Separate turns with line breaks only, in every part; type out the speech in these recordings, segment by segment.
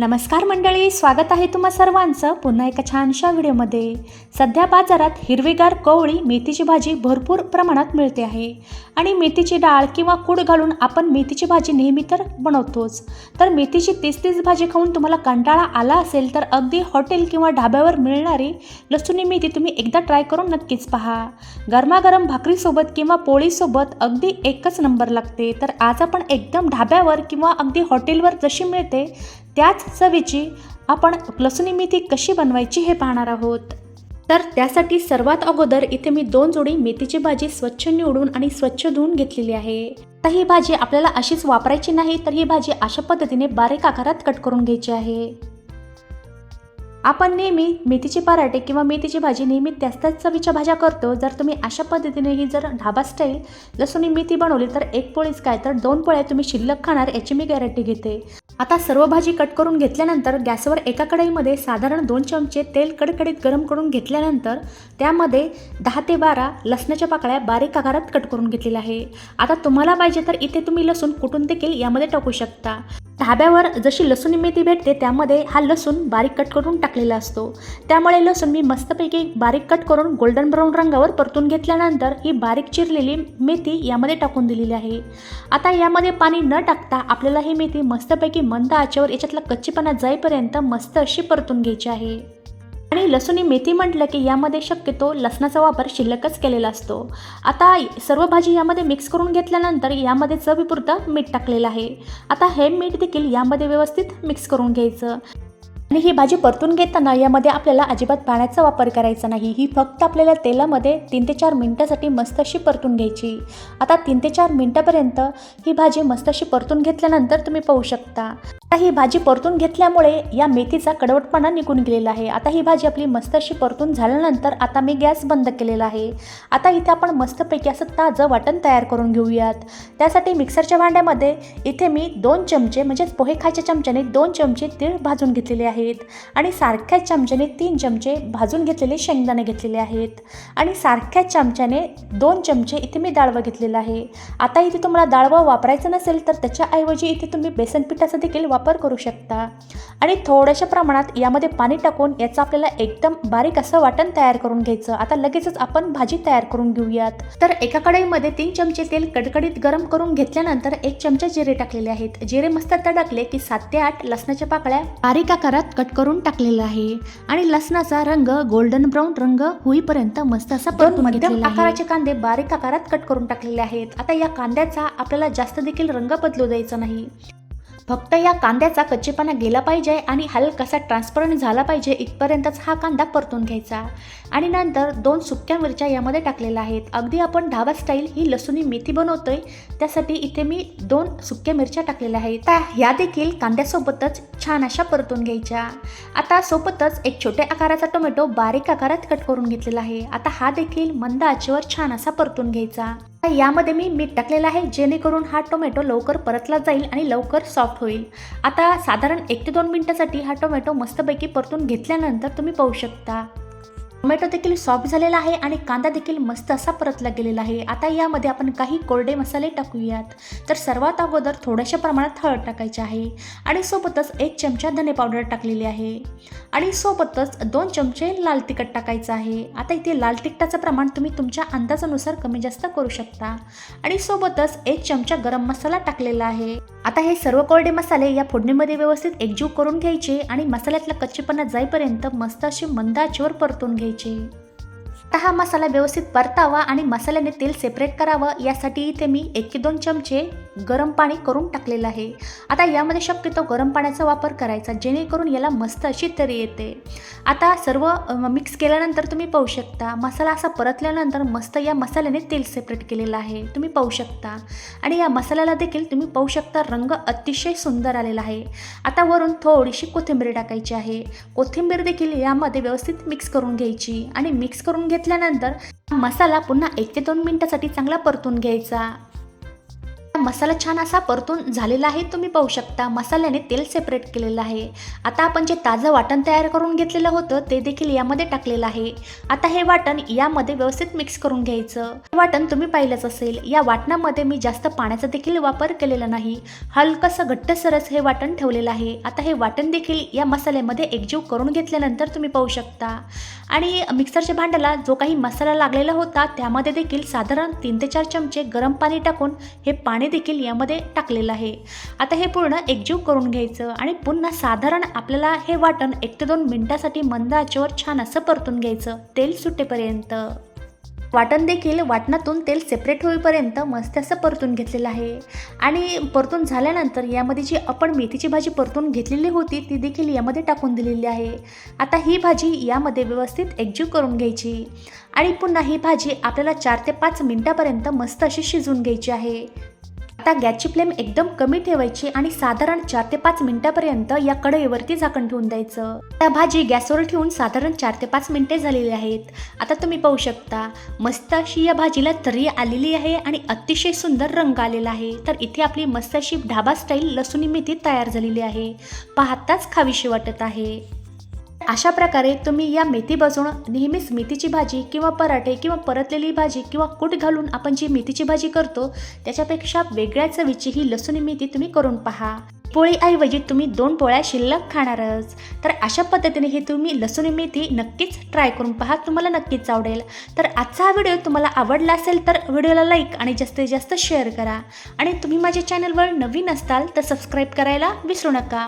नमस्कार मंडळी स्वागत आहे तुम्हा सर्वांचं पुन्हा एका छानशा व्हिडिओमध्ये. सध्या बाजारात हिरवीगार कवळी मेथीची भाजी भरपूर प्रमाणात मिळते आहे. आणि मेथीची डाळ किंवा कूड घालून आपण मेथीची भाजी नेहमी तर बनवतोच. तर मेथीची तीस तीस भाजी खाऊन तुम्हाला कंटाळा आला असेल तर अगदी हॉटेल किंवा ढाब्यावर मिळणारी लसूणी मेथी तुम्ही एकदा ट्राय करून नक्कीच पहा. गरमागरम भाकरीसोबत किंवा पोळीसोबत अगदी एकच नंबर लागते. तर आज आपण एकदम ढाब्यावर किंवा अगदी हॉटेलवर जशी मिळते त्याच चवीची आपण लसुणी मेथी कशी बनवायची हे पाहणार आहोत. तर त्यासाठी सर्वात अगोदर इथे मी दोन जोडी मेथीची भाजी स्वच्छ निवडून आणि स्वच्छ धुवून घेतलेली आहे. आता ही भाजी आपल्याला अशीच वापरायची नाही तर ही भाजी अशा पद्धतीने बारीक आकारात कट करून घ्यायची आहे. आपण नेहमी मेथीचे पराठे किंवा मेथीची भाजी नेहमी त्याच त्याच चवीच्या भाज्या करतो. जर तुम्ही अशा पद्धतीने ही जर ढाबा स्टाईल लसूणी मेथी बनवली तर एक पोळीच काय तर दोन पोळ्या तुम्ही शिल्लक खाणार याची मी गॅरंटी घेते. आता सर्व भाजी कट करून घेतल्यानंतर गॅसवर एका कढईमध्ये साधारण दोन चमचे तेल कडकडीत गरम करून घेतल्यानंतर त्यामध्ये दहा ते बारा लसणाच्या पाकळ्या बारीक आकारात कट करून घेतलेल्या आहे. आता तुम्हाला पाहिजे तर इथे तुम्ही लसूण कुटून देखील यामध्ये टाकू शकता. ढाब्यावर जशी लसूण मेथी भेटते त्यामध्ये हा लसूण बारीक कट करून टाकलेला असतो. त्यामुळे लसूण मी मस्तपैकी बारीक कट करून गोल्डन ब्राऊन रंगावर परतून घेतल्यानंतर ही बारीक चिरलेली मेथी यामध्ये टाकून दिलेली आहे. आता यामध्ये पाणी न टाकता आपल्याला ही मेथी मस्तपैकी मंद आचेवर याच्यातला कच्चीपणा जाईपर्यंत मस्त अशी परतून घ्यायची आहे. आणि लसूणी मेथी म्हटलं की यामध्ये शक्यतो लसणाचा वापर शिल्लकच केलेला असतो. आता सर्व भाजी यामध्ये मिक्स करून घेतल्यानंतर यामध्ये चवीपुरतं मीठ टाकलेलं आहे. आता हे मीठ देखील यामध्ये व्यवस्थित मिक्स करून घ्यायचं. आणि ही भाजी परतून घेताना यामध्ये आपल्याला अजिबात पाण्याचा वापर करायचा नाही. ही फक्त आपल्याला तेलामध्ये तीन ते चार मिनटासाठी मस्त अशी परतून घ्यायची. आता तीन ते चार मिनटापर्यंत ही भाजी मस्त अशी परतून घेतल्यानंतर तुम्ही पाहू शकता. आता ही भाजी परतून घेतल्यामुळे या मेथीचा कडवटपणा निघून गेलेला आहे. आता ही भाजी आपली मस्त अशी परतून झाल्यानंतर आता मी गॅस बंद केलेला आहे. आता इथे आपण मस्तपैकी असं ताजं वाटण तयार करून घेऊयात. त्यासाठी मिक्सरच्या भांड्यामध्ये इथे मी दोन चमचे म्हणजेच पोहे खायच्या चमच्याने दोन चमचे तीळ भाजून घेतलेले आहेत आणि सारख्याच चमच्याने तीन चमचे भाजून घेतलेले शेंगदाणे घेतलेले आहेत. आणि सारख्याच चमच्याने दोन चमचे इथे मी डाळवं घेतलेलं आहे. आता इथे तुम्हाला डाळवं वापरायचं नसेल तर त्याच्याऐवजी इथे तुम्ही बेसन पिठाचं देखील वापर करू शकता. आणि थोड्याशा प्रमाणात यामध्ये पाणी टाकून याचं आपल्याला एकदम बारीक असं वाटण तयार करून घ्यायचं. आता लगेचच आपण भाजी तयार करून घेऊयात. तर एका कढईमध्ये तीन चमचे तेल कडकडीत गरम करून घेतल्यानंतर एक चमचा जिरे टाकलेले आहेत. जिरे मस्त टाकले की सात ते आठ लसणाच्या पाकळ्या बारीक आकारात कट करून टाकलेला आहे. आणि लसणाचा रंग गोल्डन ब्राऊन रंग होईपर्यंत मस्त असा परतून मध्यम आकाराचे कांदे बारीक आकारात कट करून टाकलेले आहेत. आता या कांद्याचा आपल्याला जास्त देखील रंग बदलू द्यायचा नाही. फक्त या कांद्याचा कच्चेपणा गेला पाहिजे आणि हलकासा ट्रान्सपरंट झाला पाहिजे इथपर्यंतच हा कांदा परतून घ्यायचा. आणि नंतर दोन सुक्या मिरच्या यामध्ये टाकलेल्या आहेत. अगदी आपण ढाबा स्टाईल ही लसुणी मेथी बनवतोय त्यासाठी इथे मी दोन सुक्या मिरच्या टाकलेल्या आहेत. त्या ह्या देखील कांद्यासोबतच छान अशा परतून घ्यायच्या. आता सोबतच एक छोट्या आकाराचा टोमॅटो बारीक आकारात कट करून घेतलेला आहे. आता हा देखील मंद आचेवर छान असा परतून घ्यायचा. यामध्ये मी मीठ टाकलेलं आहे जेणेकरून हा टोमॅटो लवकर परतला जाईल आणि लवकर सॉफ्ट होईल. आता साधारण एक ते दोन मिनटासाठी हा टोमॅटो मस्तपैकी परतून घेतल्यानंतर तुम्ही पाहू शकता. टोमॅटो देखील सॉफ्ट झालेला आहे आणि कांदा देखील मस्त असा परतला गेलेला आहे. आता यामध्ये आपण काही कोरडे मसाले टाकूयात. तर सर्वात अगोदर थोड्याशा प्रमाणात हळद टाकायची आहे आणि सोबतच एक चमचा धने पावडर टाकलेली आहे. आणि सोबतच दोन चमचे लाल तिखट टाकायचं आहे. आता इथे लाल तिखटाचं प्रमाण तुम्ही तुमच्या अंदाजानुसार कमी जास्त करू शकता. आणि सोबतच एक चमचा गरम मसाला टाकलेला आहे. आता हे सर्व कोरडे मसाले या फोडणीमध्ये व्यवस्थित एकजीव करून घ्यायचे आणि मसाल्यातला कच्चेपणा जाईपर्यंत मस्त असे मंद आचेवर परतून घ्यायचे. आता हा मसाला व्यवस्थित परतावा आणि मसाल्याने तेल सेपरेट करावं यासाठी इथे मी एक ते दोन चमचे गरम पाणी करून टाकलेलं आहे. आता यामध्ये शक्यतो गरम पाण्याचा वापर करायचा जेणेकरून याला मस्त अशी तरी येते. आता सर्व मिक्स केल्यानंतर तुम्ही पाहू शकता मसाला असा परतल्यानंतर मस्त या मसाल्याने तेल सेपरेट केलेलं आहे. तुम्ही पाहू शकता. आणि या मसाल्याला देखील तुम्ही पाहू शकता रंग अतिशय सुंदर आलेला आहे. आता वरून थोडीशी कोथिंबीर टाकायची आहे. कोथिंबीर देखील यामध्ये व्यवस्थित मिक्स करून घ्यायची आणि मिक्स करून घेतल्यानंतर मसाला पुन्हा एक ते दोन मिनिटासाठी चांगला परतून घ्यायचा. मसाला छान असा परतून झालेला आहे तुम्ही पाहू शकता. मसाल्याने तेल सेपरेट केलेलं आहे. आता आपण जे ताजं वाटण तयार करून घेतलेलं होतं ते देखील यामध्ये टाकलेलं आहे. आता हे वाटण यामध्ये व्यवस्थित मिक्स करून घ्यायचं. वाटण तुम्ही पाहिलंच असेल. या वाटणामध्ये मी जास्त पाण्याचा देखील वापर केलेला नाही. हलकंसं घट्टसरच हे वाटण ठेवलेलं आहे. आता हे वाटण देखील या मसाल्यामध्ये एकजीव करून घेतल्यानंतर तुम्ही पाहू शकता. आणि मिक्सरच्या भांड्याला जो काही मसाला लागलेला होता त्यामध्ये देखील साधारण तीन ते चार चमचे गरम पाणी टाकून हे पाणी देखील यामध्ये टाकलेलं आहे. आता हे पूर्ण एकजीव करून घ्यायचं आणि पुन्हा साधारण आपल्याला हे वाटण एक ते दोन मिनटासाठी मंद आचेवर छान असं परतून घ्यायचं तेल सुटेपर्यंत. वाटण देखील वाटणातून तेल सेपरेट होईपर्यंत मस्त असं परतून घेतलेलं आहे. आणि परतून झाल्यानंतर यामध्ये जी आपण मेथीची भाजी परतून घेतलेली होती ती देखील यामध्ये टाकून दिलेली आहे. आता ही भाजी यामध्ये व्यवस्थित एकजीव करून घ्यायची. आणि पुन्हा ही भाजी आपल्याला चार ते पाच मिनटापर्यंत मस्त अशी शिजवून घ्यायची आहे. आता गॅसची फ्लेम एकदम कमी ठेवायची आणि साधारण चार ते पाच मिनिटापर्यंत या कढईवरती झाकण ठेवून द्यायचं. त्या भाजी गॅसवर ठेवून साधारण चार ते पाच मिनिटे झालेली आहेत. आता तुम्ही पाहू शकता मस्त अशी या भाजीला तरी आलेली आहे आणि अतिशय सुंदर रंग आलेला आहे. तर इथे आपली मस्त अशी ढाबा स्टाईल लसुणी मेथी तयार झालेली आहे. पाहताच खावीशी वाटत आहे. अशा प्रकारे तुम्ही या मेथी बसून नेहमीच मेथीची भाजी किंवा पराठे किंवा परतलेली भाजी किंवा कूट घालून आपण जी मेथीची भाजी करतो त्याच्यापेक्षा वेगळ्या चवीची ही लसूणी मेथी तुम्ही करून पहा. पोळीऐवजी तुम्ही दोन पोळ्या शिल्लक खाणारच. तर अशा पद्धतीने हे तुम्ही लसूणी मेथी नक्कीच ट्राय करून पहा तुम्हाला नक्कीच आवडेल. तर आजचा हा व्हिडिओ तुम्हाला आवडला असेल तर व्हिडिओला लाईक आणि जास्तीत जास्त शेअर करा. आणि तुम्ही माझ्या चॅनलवर नवीन असताल तर सबस्क्राईब करायला विसरू नका.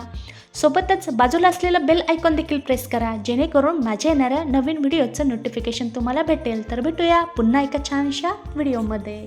सोबतच बाजूला असलेलं बेल आयकॉन देखील प्रेस करा जेणेकरून माझ्या येणाऱ्या नवीन व्हिडिओचं नोटिफिकेशन तुम्हाला भेटेल. तर भेटूया पुन्हा एका छानशा व्हिडिओमध्ये